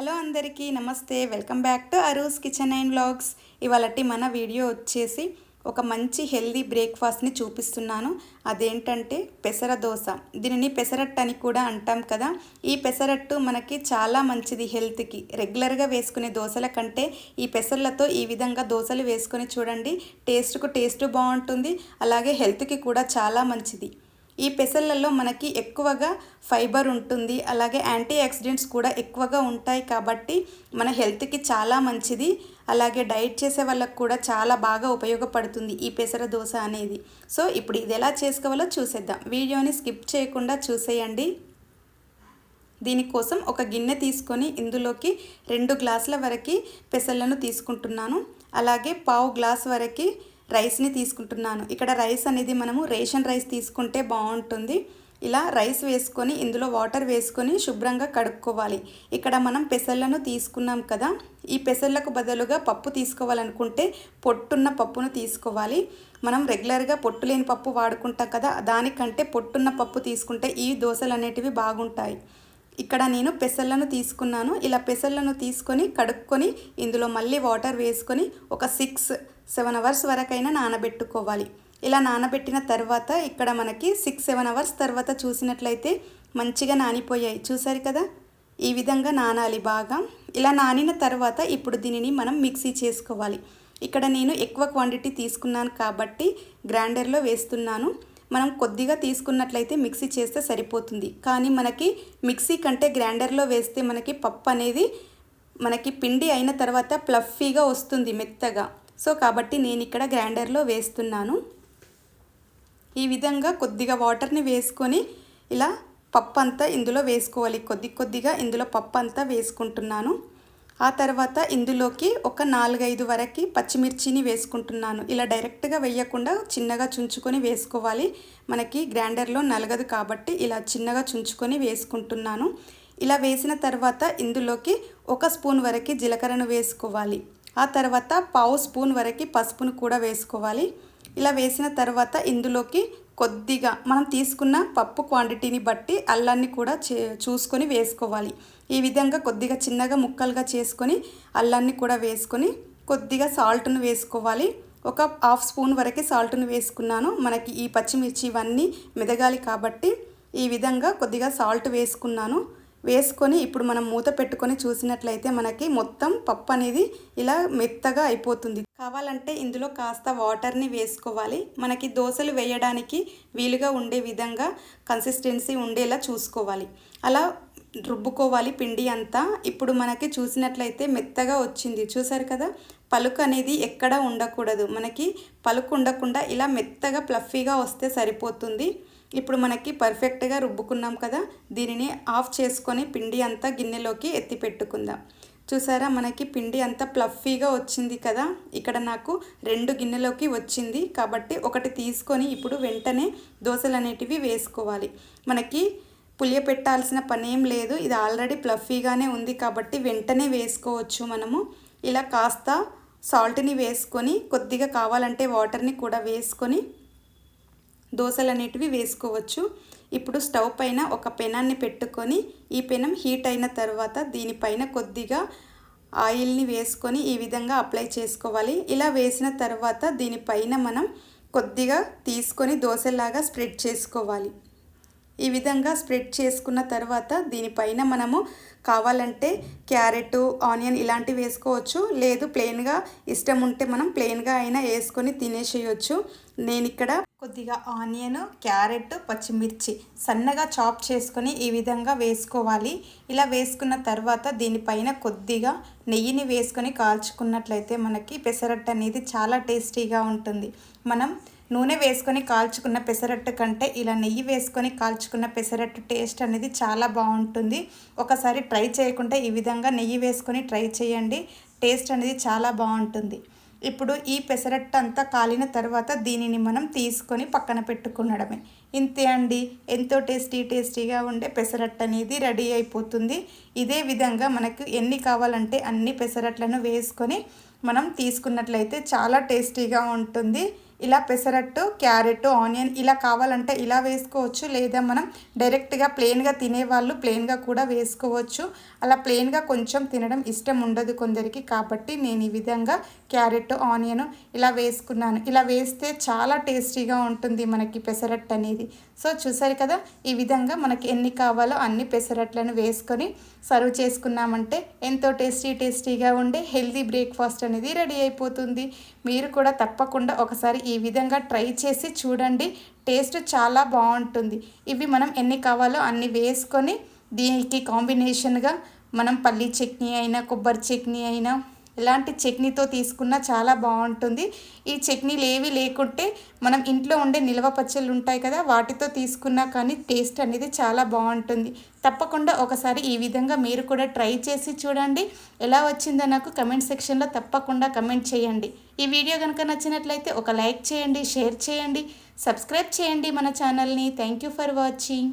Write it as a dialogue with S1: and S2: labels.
S1: Hello అందరికీ నమస్తే. Welcome back to Aru's kitchen and vlogs. ఇవాళటి మన వీడియో వచ్చేసి ఒక మంచి హెల్దీ బ్రేక్ఫాస్ట్ని చూపిస్తున్నాను. అదేంటంటే పెసర దోశ. దీనిని పెసరట్టు అని కూడా అంటాం కదా. ఈ పెసరట్టు మనకి చాలా మంచిది హెల్త్కి రెగ్యులర్గా వేసుకునే దోశల కంటే ఈ పెసర్లతో ఈ విధంగా దోశలు వేసుకొని చూడండి. టేస్ట్కు టేస్ట్ బాగుంటుంది. అలాగే హెల్త్కి కూడా చాలా మంచిది. ఈ పెసర్లలో మనకి ఎక్కువగా ఫైబర్ ఉంటుంది. అలాగే యాంటీ ఆక్సిడెంట్స్ కూడా ఎక్కువగా ఉంటాయి కాబట్టి మన హెల్త్కి చాలా మంచిది. అలాగే డైట్ చేసే వాళ్ళకు కూడా చాలా బాగా ఉపయోగపడుతుంది ఈ పెసర దోశ అనేది. సో ఇప్పుడు ఇది ఎలా చేసుకోవాలో చూసేద్దాం. వీడియోని స్కిప్ చేయకుండా చూసేయండి. దీనికోసం ఒక గిన్నె తీసుకొని ఇందులోకి రెండు గ్లాసుల వరకు పెసలను తీసుకుంటున్నాను. అలాగే పావు గ్లాస్ వరకు రైస్ని తీసుకుంటున్నాను. ఇక్కడ రైస్ అనేది మనము రేషన్ రైస్ తీసుకుంటే బాగుంటుంది. ఇలా రైస్ వేసుకొని ఇందులో వాటర్ వేసుకొని శుభ్రంగా కడుక్కోవాలి. ఇక్కడ మనం పెసళ్ళను తీసుకున్నాం కదా ఈ పెసళ్ళకు బదులుగా పప్పు తీసుకోవాలనుకుంటే పొట్టున్న పప్పును తీసుకోవాలి. మనం రెగ్యులర్గా పొట్టు లేని పప్పు వాడుకుంటాం కదా దానికంటే పొట్టున్న పప్పు తీసుకుంటే ఈ దోశలు అనేటివి బాగుంటాయి. ఇక్కడ నేను పెసర్లను తీసుకున్నాను. ఇలా పెసర్లను తీసుకొని కడుక్కొని ఇందులో మళ్ళీ వాటర్ వేసుకొని ఒక సిక్స్ సెవెన్ అవర్స్ వరకైనా నానబెట్టుకోవాలి. ఇలా నానబెట్టిన తర్వాత ఇక్కడ మనకి సిక్స్ సెవెన్ అవర్స్ తర్వాత చూసినట్లయితే మంచిగా నానిపోయాయి. చూసారు కదా? ఈ విధంగా నానాలి బాగా. ఇలా నానిన తర్వాత ఇప్పుడు దీనిని మనం మిక్సీ చేసుకోవాలి. ఇక్కడ నేను ఎక్కువ క్వాంటిటీ తీసుకున్నాను కాబట్టి గ్రైండర్లో వేస్తున్నాను. మనం కొద్దిగా తీసుకున్నట్లయితే మిక్సీ చేస్తే సరిపోతుంది. కానీ మనకి మిక్సీ కంటే గ్రైండర్లో వేస్తే మనకి పప్పు అనేది మనకి పిండి అయిన తర్వాత ప్లఫీగా వస్తుంది మెత్తగా. సో కాబట్టి నేను ఇక్కడ గ్రైండర్లో వేస్తున్నాను. ఈ విధంగా కొద్దిగా వాటర్ని వేసుకొని ఇలా పప్పు అంతా ఇందులో వేసుకోవాలి. కొద్ది కొద్దిగా ఇందులో పప్పు అంతా వేసుకుంటున్నాను. ఆ తర్వాత ఇందులోకి ఒక నాలుగైదు వరకు పచ్చిమిర్చిని వేసుకుంటున్నాను. ఇలా డైరెక్ట్గా వేయకుండా చిన్నగా చుంచుకొని వేసుకోవాలి. మనకి గ్రైండర్లో నలగదు కాబట్టి ఇలా చిన్నగా చుంచుకొని వేసుకుంటున్నాను. ఇలా వేసిన తర్వాత ఇందులోకి ఒక స్పూన్ వరకు జీలకర్రను వేసుకోవాలి. ఆ తర్వాత పావు స్పూన్ వరకు పసుపును కూడా వేసుకోవాలి. ఇలా వేసిన తర్వాత ఇందులోకి కొద్దిగా మనం తీసుకున్న పప్పు క్వాంటిటీని బట్టి అల్లాన్ని కూడా చే చూసుకొని వేసుకోవాలి. ఈ విధంగా కొద్దిగా చిన్నగా ముక్కలుగా చేసుకొని అల్లాన్ని కూడా వేసుకొని కొద్దిగా సాల్ట్ను వేసుకోవాలి. ఒక హాఫ్ స్పూన్ వరకే సాల్ట్ను వేసుకున్నాను. మనకి ఈ పచ్చిమిర్చి ఇవన్నీ మెదగాలి కాబట్టి ఈ విధంగా కొద్దిగా సాల్ట్ వేసుకున్నాను. వేసుకొని ఇప్పుడు మనం మూత పెట్టుకొని చూసినట్లయితే మనకి మొత్తం పప్పు అనేది ఇలా మెత్తగా అయిపోతుంది. కావాలంటే ఇందులో కాస్త వాటర్ని వేసుకోవాలి. మనకి దోశలు వేయడానికి వీలుగా ఉండే విధంగా కన్సిస్టెన్సీ ఉండేలా చూసుకోవాలి. అలా రుబ్బుకోవాలి పిండి అంతా. ఇప్పుడు మనకి చూసినట్లయితే మెత్తగా వచ్చింది. చూసారు కదా? పలుకు అనేది ఎక్కడ ఉండకూడదు. మనకి పలుకు ఉండకుండా ఇలా మెత్తగా ప్లఫీగా వస్తే సరిపోతుంది. ఇప్పుడు మనకి పర్ఫెక్ట్గా రుబ్బుకున్నాం కదా దీనిని ఆఫ్ చేసుకొని పిండి అంతా గిన్నెలోకి ఎత్తి పెట్టుకుందాం. చూసారా మనకి పిండి అంతా ప్లఫీగా వచ్చింది కదా ఇక్కడ నాకు రెండు గిన్నెలోకి వచ్చింది. కాబట్టి ఒకటి తీసుకొని ఇప్పుడు వెంటనే దోశలు అనేటివి వేసుకోవాలి. మనకి పులియ పెట్టాల్సిన పని ఏం లేదు ఇది ఆల్రెడీ ప్లఫీగానే ఉంది కాబట్టి వెంటనే వేసుకోవచ్చు మనము. ఇలా కాస్త సాల్ట్ని వేసుకొని కొద్దిగా కావాలంటే వాటర్ని కూడా వేసుకొని దోశలు అనేటివి వేసుకోవచ్చు. ఇప్పుడు స్టవ్ పైన ఒక పెనాన్ని పెట్టుకొని ఈ పెనం హీట్ అయిన తర్వాత దీనిపైన కొద్దిగా ఆయిల్ని వేసుకొని ఈ విధంగా అప్లై చేసుకోవాలి. ఇలా వేసిన తర్వాత దీనిపైన మనం కొద్దిగా తీసుకొని దోశలాగా స్ప్రెడ్ చేసుకోవాలి. ఈ విధంగా స్ప్రెడ్ చేసుకున్న తర్వాత దీనిపైన మనము కావాలంటే క్యారెట్ ఆనియన్ ఇలాంటివి వేసుకోవచ్చు. లేదు ప్లెయిన్గా ఇష్టం ఉంటే మనం ప్లెయిన్గా అయినా వేసుకొని తినేసేయచ్చు. నేను ఇక్కడ కొద్దిగా ఆనియన్ క్యారెట్ పచ్చిమిర్చి సన్నగా చాప్ చేసుకొని ఈ విధంగా వేసుకోవాలి. ఇలా వేసుకున్న తర్వాత దీనిపైన కొద్దిగా నెయ్యిని వేసుకొని కాల్చుకున్నట్లయితే మనకి పెసరట్టు అనేది చాలా టేస్టీగా ఉంటుంది. మనం నూనె వేసుకొని కాల్చుకున్న పెసరట్టు కంటే ఇలా నెయ్యి వేసుకొని కాల్చుకున్న పెసరట్టు టేస్ట్ అనేది చాలా బాగుంటుంది. ఒకసారి ట్రై చేయకుండా ఈ విధంగా నెయ్యి వేసుకొని ట్రై చేయండి. టేస్ట్ అనేది చాలా బాగుంటుంది. ఇప్పుడు ఈ పెసరట్టు అంతా కాలిన తర్వాత దీనిని మనం తీసుకొని పక్కన పెట్టుకునడమే ఇంతే అండి. ఎంతో టేస్టీ టేస్టీగా ఉండే పెసరట్టు అనేది రెడీ అయిపోతుంది. ఇదే విధంగా మనకు ఎన్ని కావాలంటే అన్ని పెసరట్లను వేసుకొని మనం తీసుకున్నట్లయితే చాలా టేస్టీగా ఉంటుంది. ఇలా పెసరట్టు క్యారెట్ ఆనియన్ ఇలా కావాలంటే ఇలా వేసుకోవచ్చు. లేదా మనం డైరెక్ట్గా ప్లెయిన్గా తినేవాళ్ళు ప్లెయిన్గా కూడా వేసుకోవచ్చు. అలా ప్లెయిన్గా కొంచెం తినడం ఇష్టం ఉండదు కొందరికి. కాబట్టి నేను ఈ విధంగా క్యారెట్ ఆనియన్ ఇలా వేసుకున్నాను. ఇలా వేస్తే చాలా టేస్టీగా ఉంటుంది మనకి పెసరట్టు అనేది. సో చూసారు కదా ఈ విధంగా మనకి ఎన్ని కావాలో అన్ని పెసరట్లను వేసుకొని సర్వ్ చేసుకున్నామంటే ఎంతో టేస్టీ టేస్టీగా ఉండే హెల్దీ బ్రేక్ఫాస్ట్ అనేది రెడీ అయిపోతుంది. మీరు కూడా తప్పకుండా ఒకసారి ఈ విధంగా ట్రై చేసి చూడండి. టేస్ట్ చాలా బాగుంటుంది. ఇవి మనం ఎన్ని కావాలో అన్ని వేసుకొని దీనికి కాంబినేషన్గా మనం పల్లీ చట్నీ అయినా కొబ్బరి చట్నీ అయినా ఎలాంటి చట్నీతో తీసుకున్నా చాలా బాగుంటుంది. ఈ చట్నీలు ఏవి లేకుంటే మనం ఇంట్లో ఉండే నిల్వ పచ్చళ్ళు ఉంటాయి కదా వాటితో తీసుకున్నా కానీ టేస్ట్ అనేది చాలా బాగుంటుంది. తప్పకుండా ఒకసారి ఈ విధంగా మీరు కూడా ట్రై చేసి చూడండి. ఎలా వచ్చిందో నాకు కమెంట్ సెక్షన్లో తప్పకుండా కమెంట్ చేయండి. ఈ వీడియో కనుక నచ్చినట్లయితే ఒక లైక్ చేయండి షేర్ చేయండి సబ్స్క్రైబ్ చేయండి మన ఛానల్ని. Thank you for watching.